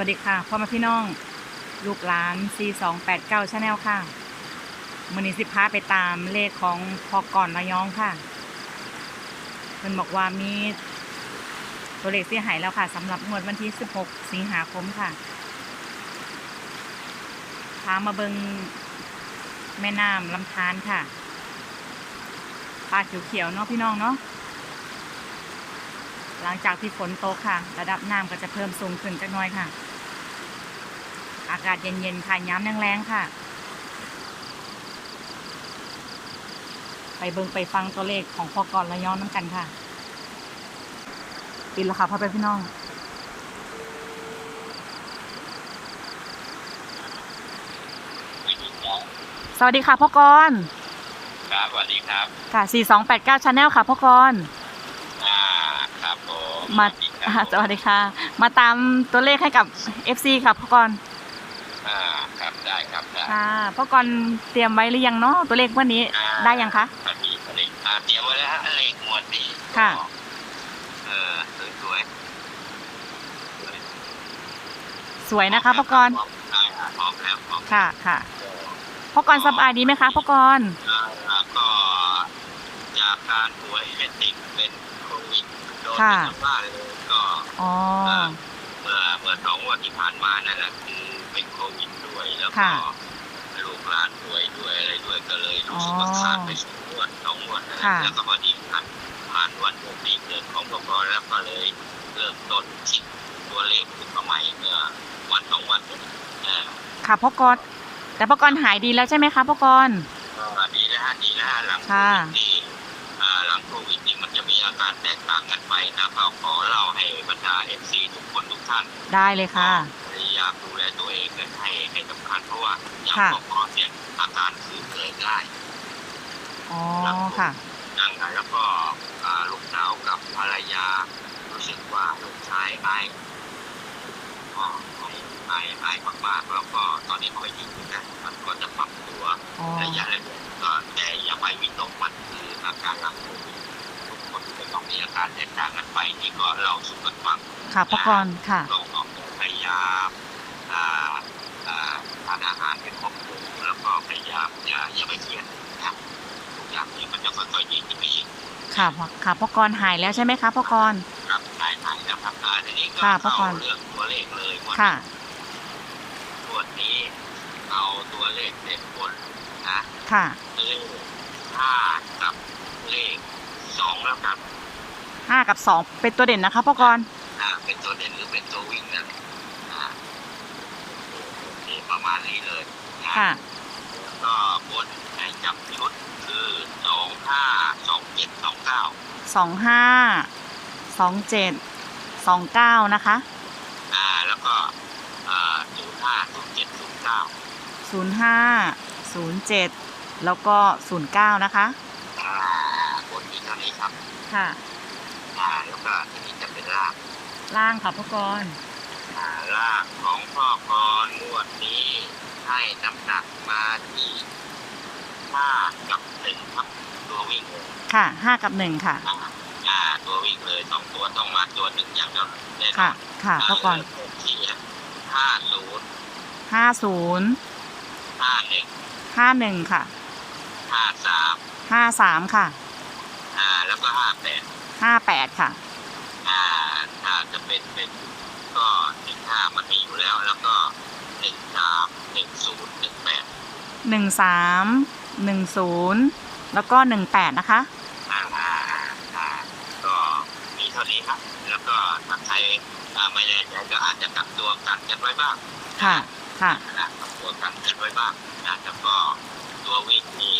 วัสดีค่ะพ่อแม่พี่น้อง ลูกหลาน C289 Channel ค่ะมือนี้สิพาไปตามเลขของพอก่อนระยองค่ะเพิ่นบอกว่ามีตัวเลขเสียหายแล้วค่ะสำหรับงวดวันที่ 16 สิงหาคมค่ะพามาเบิงแม่น้ำลำธารค่ะปลาเขียวๆเนาะพี่น้องเนาะ หลังจากที่ฝนตกค่ะ ระดับน้ำก็จะเพิ่มสูงขึ้นจักหน่อยค่ะ อากาศเย็นๆค่ะย้ำแรงๆค่ะ ไปเบิงไปฟังตัวเลขของพอกรระยองน้ำกันค่ะปิดแล้วค่ะพ่อแม่พี่น้องสวัสดีค่ะพ่อกรครับสวัสดีครับ ค่ะ 4289 Channel ค่ะพ่อกรอ่าครับผ มมาสวัสดีคอ่ารับสวัสดีค่ะ มาตามตัวเลขให้กับ FC ค่ะพ่อกรอ่าครับได้ครับได้ค่ะพ่อกรเตรียมไว้หรือยังเนาะตัวเลขวันนี้อ่าได้ยังคะพอดีพอดีอ่าเตรียมไว้แล้วฮะเลขหมวดนี้ค่ะก็เออสวยสวยสวยนะคะพ่อกรพร้อมได้ค่ะพร้อมแล้วพร้อมค่ะค่ะพ่อกรสบายดีไหมคะพ่อกรอ่าแล้วก็จากการป่วยเป็นติดเป็น โควิดโดนค่ะเป็นทั้งบ้านเลยก็อ๋อ เมื่อเมื่อสองวันที่ผ่านมานั่นแหละคือเป็นโควิดด้วยแล้วก็ค่ะลูกหลานป่วยด้วยอะไรด้วยก็เลยรู้สึกว่าขาดไปสองงวดสองงวดนะค่ะ แล้วก็พอดีผ่านผ่านวันเดือนปีเกิดของพกแล้วก็เลยเริ่มต้นคิดตัวเลขขึ้นมาใหม่เมื่อวันสองวันนี้เออค่ะพ่อกรแต่พ่อกรหายดีแล้วใช่ไหมคะพ่อกรก็ดีนะฮะดีนะฮะหลังโคค่ะวิดนี่อ่า หลังโควิดนี่มันจะมีอาการแตกต่างกันไปนะก็ขอเล่าให้บรรดาเอฟซีทุกคนทุกท่านได้เลยค่ะพยายามดูแลตัวเองกันให้ให้สำคัญเพราะว่าอย่างค่ะบอกก่อนเนี่ยอาการคือเกิดได้อ๋อค่ะดังนั้นแล้วก็อ่าลูกสาวกับภรรยา รู้สึกว่าลูกชายไอก็ไอไอมากๆแล้วก็ตอนนี้เขาไปอยู่ด้วยกันมันก็จะปรับตัวอ๋อระยะแรกๆก็ แต่อย่าไปวิตกมันคืออาการหลังโควิดทุกคนจะต้องมีอาการแตกต่างกันไปนี่ก็เราสู่กันฟังค่ะพ่อกรค่ะเราออกพยายามอ่าอ่าทานอาหารเป็นครบหมู่แล้วก็พยายามอย่าอย่าไปเครียดนะทุกอย่างนี้มันจะค่อยๆดีขึ้นไปเองค่ะพ่อค่ะพ่อกรหายแล้วใช่ไหมคะพ่อกรครับหายหายแล้วครับอ่าทีนี้ก็ค่ะพ่อเข้าก่อนเรื่องตัวเลขเลยวันค่ะวันนี้เอาตัวเลขเด็ดบน นะค่ะ เลขห้ากับเลขสองแล้วกันห้ากับสองเป็นตัวเด่นนะคะพ่อกรอ่าเป็นตัวเด่นหรือเป็นตัววิ่งนั่นแหละอ่าโอเคประมาณนี้เลยนะค่ะ แล้วก็บนให้จับชุดคือสองห้าสองเจ็ดสองเก้าสองห้า สองเจ็ด สองเก้านะคะ อ่าแล้วก็อ่าศูนย์ห้าศูนย์เจ็ดศูนย์เก้า ศูนย์ห้า ศูนย์เจ็ดแล้วก็ศูนย์เก้านะคะ อ่าบนนี้เท่านี้ครับค่ะ อ่าแล้วก็ทีนี้จะเป็นล่างล่างค่ะพ่อกรอ่าล่างของพ่อกรงวดนี้ ให้น้ำหนักมาที่ห้ากับหนึ่งครับตัววิ่งเลยค่ะห้ากับหนึ่งค่ะ อ่าอ่าตัววิ่งเลยสองตัวต้องมาตัวหนึ่งอย่างเดียวแน่นค่ะ อนค่ะพ่อกรที่ห้าศูนย์ห้าศูนย์ห้าหนึ่ง ห้าหนึ่งค่ะห้าสามห้าสามค่ะอ่าแล้วก็ห้าแปดห้าแปดค่ะอ่าถ้าจะเป็นเป็นก็หนึ่งห้ามันมีอยู่แล้ว แล้วก็หนึ่งสามหนึ่งศูนย์หนึ่งแปดหนึ่งสามหนึ่งศูนย์แล้วก็หนึ่งแปดนะคะอ่าอ่าอ่าก็มีเท่านี้ครับ แล้วก็ถ้าใครอ่าไม่แน่ใจก็อาจจะกลับตัวกันกันไว้บ้าง ค่ะ ค่ะ นะกลับตัวกันกันไว้บ้างนะแล้วก็ตัววิ่งนี่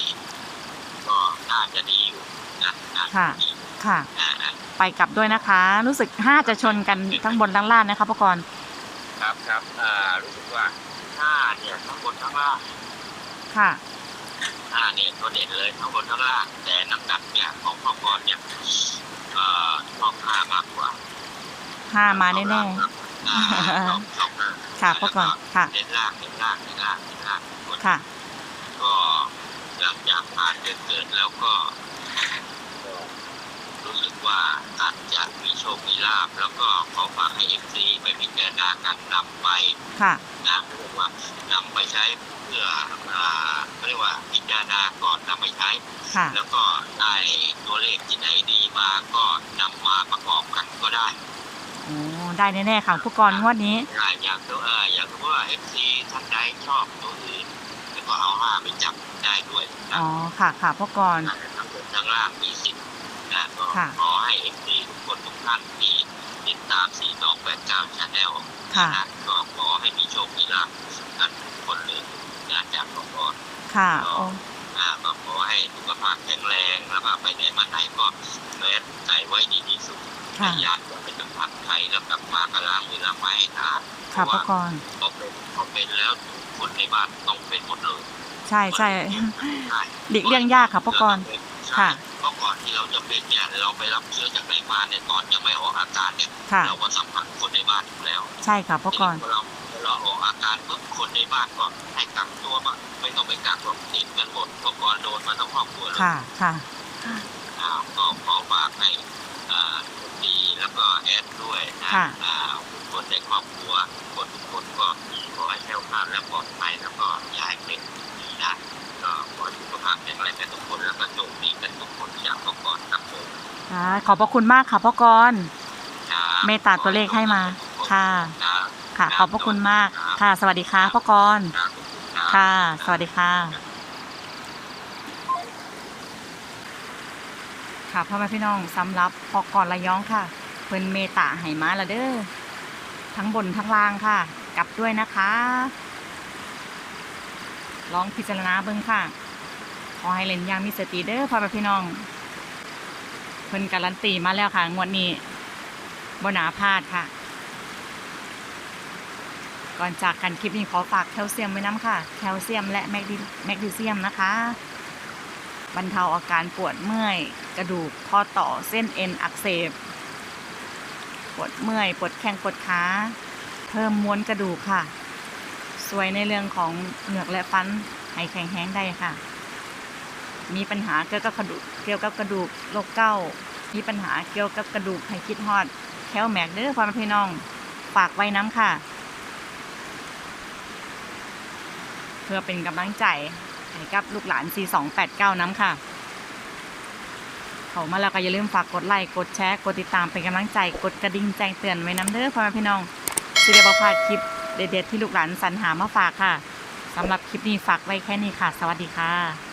ก็น่าจะดีอยู่นะน่าจค่ะ ดีค่ะอ่าอ่าไปกลับด้วยนะคะ รู้สึกห้าจะชนกันทั้งบนทั้งล่างนะคะพ่อกรครับครับอ่ารู้สึกว่าห้าเนี่ยทั้งบนทั้งล่างค่ะ ห้าเนี่ยตัวเด่นเลยทั้งบนทั้งล่างแต่น้ำหนักเนี่ยของพ่อกรเนี่ยเอ่อชอบห้ามากกว่าห้ามาแน่ ๆ อ่าชอบชอบห้าๆ ค่ะพ่อกรค่ะ เน้นล่างเน้นล่างเน้นล่างเน้นล่างหมดค่ะ ก็หลังจากผ่านเดือนเกิดแล้วก็ก็รู้สึกว่าอาจจะมีโชคมีลาบแล้วก็ขอฝากให้เอฟซีไปพิจารณาการนำไปค่ะ นะเรียกว่านำไปใช้เพื่ออ่าเขาเรียกว่าพิจารณาก่อนนำไปใช้ ค่ะ แล้วก็ได้ตัวเลขที่ไหนดีมาก็นำมาประกอบกันก็ได้ โอ้ได้แน่ๆค่ะผู้กรงวดนี้หลายอย่างตัวเอออย่างสมมติว่าเอฟซีท่านใดชอบตัวอื่นแล้วก็เอาห้าไปจับได้ด้วยนะอ๋อค่ะค่ะผู้กร ทั้งบนทั้งล่างมีสิทธิ์นะก็ค่ะ ขอให้เอฟซีทุกคนทุกท่านที่ติดตามสีดอกแปดเก้าชาแนลค่ะนะก็ขอให้มีโชคมีลาภกันทุกคนเลยงานจากหลวงพ่อ ค่ะโอ้อ่าก็ขอให้สุขภาพแข็งแรงแล้วก็ไปไหนมาไหนก็แมสใส่ไว้ดีที่สุดค่ะญาติก็ไปสัม ผัสใครแล้วกลับมาก็ล้างมือล้าไม้ให้สะอาดค่ะผู้กรพอเป็นพอเป็นแล้วคนในบ้านต้องเป็นหมดเลยใช่ใช่ใช่หลีกเลี่ยงยากค่ะผู้กรค่ะเพราะก่อนที่เราจะเป็นเนี่ยเราไปรับเชื้อจากในบ้านเนี่ยตอนยังไม่ออกอาการเนี่ยเราก็สัมผัสคนในบ้านอยู่แล้ว ใช่ค่ะผู้กรทีนี้พอเราอเราออกอาการปุ๊บคนในบ้านก็ให้กักตัวบ้างไม่ต้องไปกักหรอกติดกันหมดอุปกรโดนมาทั้งครอบครัวเลยค่ะค่ะอ่าก็ขอฝากให้ แล้วก็แอดด้วยนะค่ะ อ่าทุกคนในครอบครัวทุกคนทุกคนก็ขอให้แคล้วคลาดและปลอดภัยแล้วก็อย่าให้เป็นดีนะก็ขอให้สุขภาพแข็งแรงกันทุกคนแล้วก็โชคดีกันทุกคนจากทุกคนครับผมค่ะขอบพระคุณมากค่ะพ่อกรครับเมตตาตัวเลขให้มาค่ะครับค่ะ ขอบพระคุณมากค่ะ สวัสดีค่ะพ่อกรครับ ค่ะ สวัสดีค่ะ ค่ะพ่อแม่พี่น้องสำหรับพอกรระยองค่ะ เพิ่นเมตตาให้มาละเด้อทั้งบนทั้งล่างค่ะ กลับด้วยนะคะ ลองพิจารณาเบิ่งค่ะ ขอให้เล่นยางมีสติเด้อพ่อแม่พี่น้อง เพิ่นการันตีมาแล้วค่ะ งวดนี้บ่หนาพลาดค่ะ ก่อนจากกันคลิปนี้ขอฝากแคลเซียมไว้น้ำค่ะ แคลเซียมและแมกนีแมกนีเซียมนะคะ บรรเทาอาการปวดเมื่อย กระดูกข้อต่อเส้นเอ็นอักเสบ ปวดเมื่อยปวดแข้งปวดขาเพิ่มม้วลกระดูกค่ะ สวยในเรื่องของเหงือกและฟันให้แข็งแห้งได้ค่ะ มีปัญหาเกี่ยวกับกระดูกเกี่ยวกับกระดูกโรคเก้า มีปัญหาเกี่ยวกับกระดูกให้คิดฮอดแคลแมกเด้อพ่อแม่พี่น้องฝากไว้น้ำค่ะ เพื่อเป็นกำลังใจให้กับลูกหลาน 4289 น้ำค่ะ เขามาแล้วก็อย่าลืมฝากกดไลค์กดแชร์กดติดตามเป็นกำลังใจกดกระดิ่งแจ้งเตือนไว้น้ำเด้อพ่อแม่พี่น้องสิได้บ่พลาดคลิปเด็ดๆที่ลูกหลานสรรหามาฝากค่ะสำหรับคลิปนี้ฝากไว้แค่นี้ค่ะ สวัสดีค่ะ